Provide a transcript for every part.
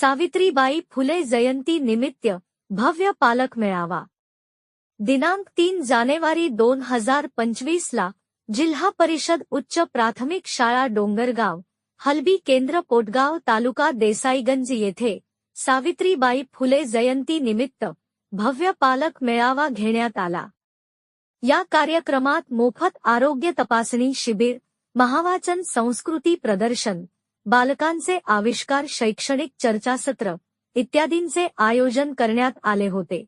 सावित्रीबाई फुले जयंती निमित्त भव्य पालक मेळावा. दिनांक तीन जानेवारी दोन हजार पंचवीसला जिल्हा परिषद उच्च प्राथमिक शाळा डोंगरगाव हलबी केंद्र पोटगाव तालुका देसाईगंज येथे सावित्रीबाई फुले जयंती निमित्त भव्य पालक मेळावा घेण्यात आला. या कार्यक्रमात मोफत आरोग्य तपासणी शिबिर महावाचन संस्कृती प्रदर्शन बालकांचे आविष्कार शैक्षणिक चर्चासत्र इत्यादींचे आयोजन करण्यात आले होते.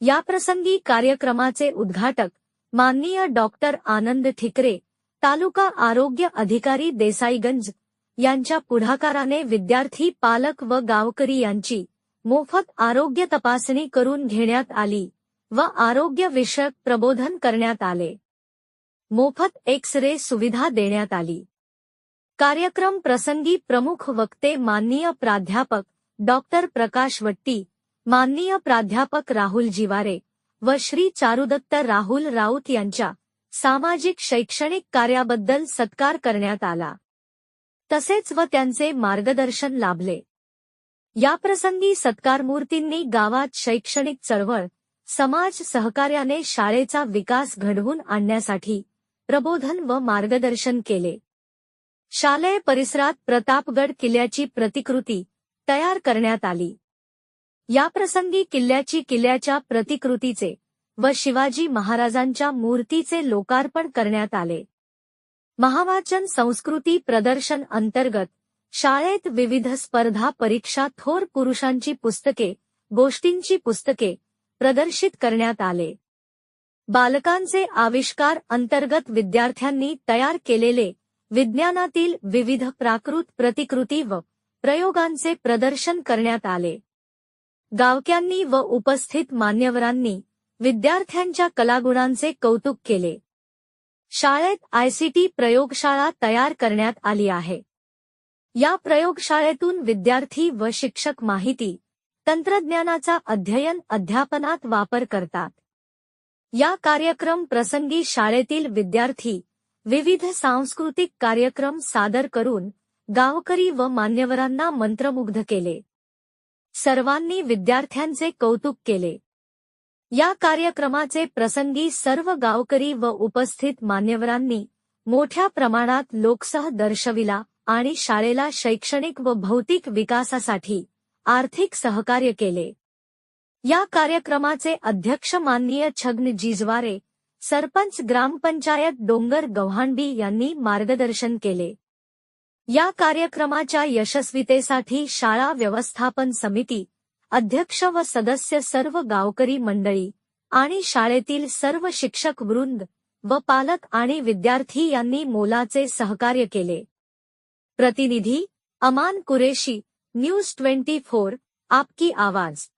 याप्रसंगी कार्यक्रमाचे उद्घाटक माननीय डॉक्टर आनंद ठिकरे तालुका आरोग्य अधिकारी देसाईगंज यांच्या पुढाकाराने विद्यार्थी पालक व गावकरी यांची मोफत आरोग्य तपासणी करून घेण्यात आली व आरोग्य विषयक प्रबोधन करण्यात आले. मोफत एक्स रे सुविधा देण्यात आली. कार्यक्रम प्रसंगी प्रमुख वक्ते माननीय प्राध्यापक डॉक्टर प्रकाश वट्टी माननीय प्राध्यापक राहुल जिवारे व श्री चारुदत्त राहुल राऊत यांच्या सामाजिक शैक्षणिक कार्याबद्दल सत्कार करण्यात आला. तसेच व त्यांचे मार्गदर्शन लाभले. याप्रसंगी सत्कारमूर्तींनी गावात शैक्षणिक चळवळ समाज सहकार्याने शाळेचा विकास घडवून आणण्यासाठी प्रबोधन व मार्गदर्शन केले. शालेय परिसरात प्रतापगड किल्ल्याची प्रतिकृती तयार करण्यात आली. याप्रसंगी किल्ल्याची किल्ल्याच्या प्रतिकृतीचे व शिवाजी महाराजांच्या मूर्तीचे लोकार्पण करण्यात आले. महावाचन संस्कृती प्रदर्शन अंतर्गत शाळेत विविध स्पर्धा परीक्षा थोर पुरुषांची पुस्तके गोष्टींची पुस्तके प्रदर्शित करण्यात आले. बालकांचे आविष्कार अंतर्गत विद्यार्थ्यांनी तयार केलेले विज्ञानातील विविध प्राकृत प्रतिकृती व प्रयोगांचे प्रदर्शन करण्यात आले. गावक्यांनी व उपस्थित मान्यवरांनी विद्यार्थ्यांच्या कलागुणांचे कौतुक केले. शाळेत आयसीटी प्रयोगशाळा तयार करण्यात आली आहे. या प्रयोगशाळेतून विद्यार्थी व शिक्षक माहिती तंत्रज्ञानाचा अध्ययन अध्यापनात वापर करतात. या कार्यक्रम प्रसंगी शाळेतील विद्यार्थी विविध सांस्कृतिक कार्यक्रम सादर करून गावकरी व मान्यवरांना मंत्रमुग्ध केले. सर्वांनी विद्यार्थ्यांचे कौतुक केले. या कार्यक्रमाचे प्रसंगी सर्व गावकरी व उपस्थित मान्यवरांनी मोठ्या प्रमाणात लोकसह दर्शविला आणि शाळेला शैक्षणिक व भौतिक विकासासाठी आर्थिक सहकार्य केले. या कार्यक्रमाचे अध्यक्ष माननीय छग्न जिजवारे सरपंच ग्रामपंचायत डोंगर गव्हाणबी यांनी मार्गदर्शन केले. या कार्यक्रमाच्या यशस्वीतेसाठी शाळा व्यवस्थापन समिती अध्यक्ष व सदस्य सर्व गावकरी मंडळी आणि शाळेतील सर्व शिक्षक वृंद व पालक आणि विद्यार्थी यांनी मोलाचे सहकार्य केले. प्रतिनिधी Aman Qureshi news twenty four आपकी आवाज.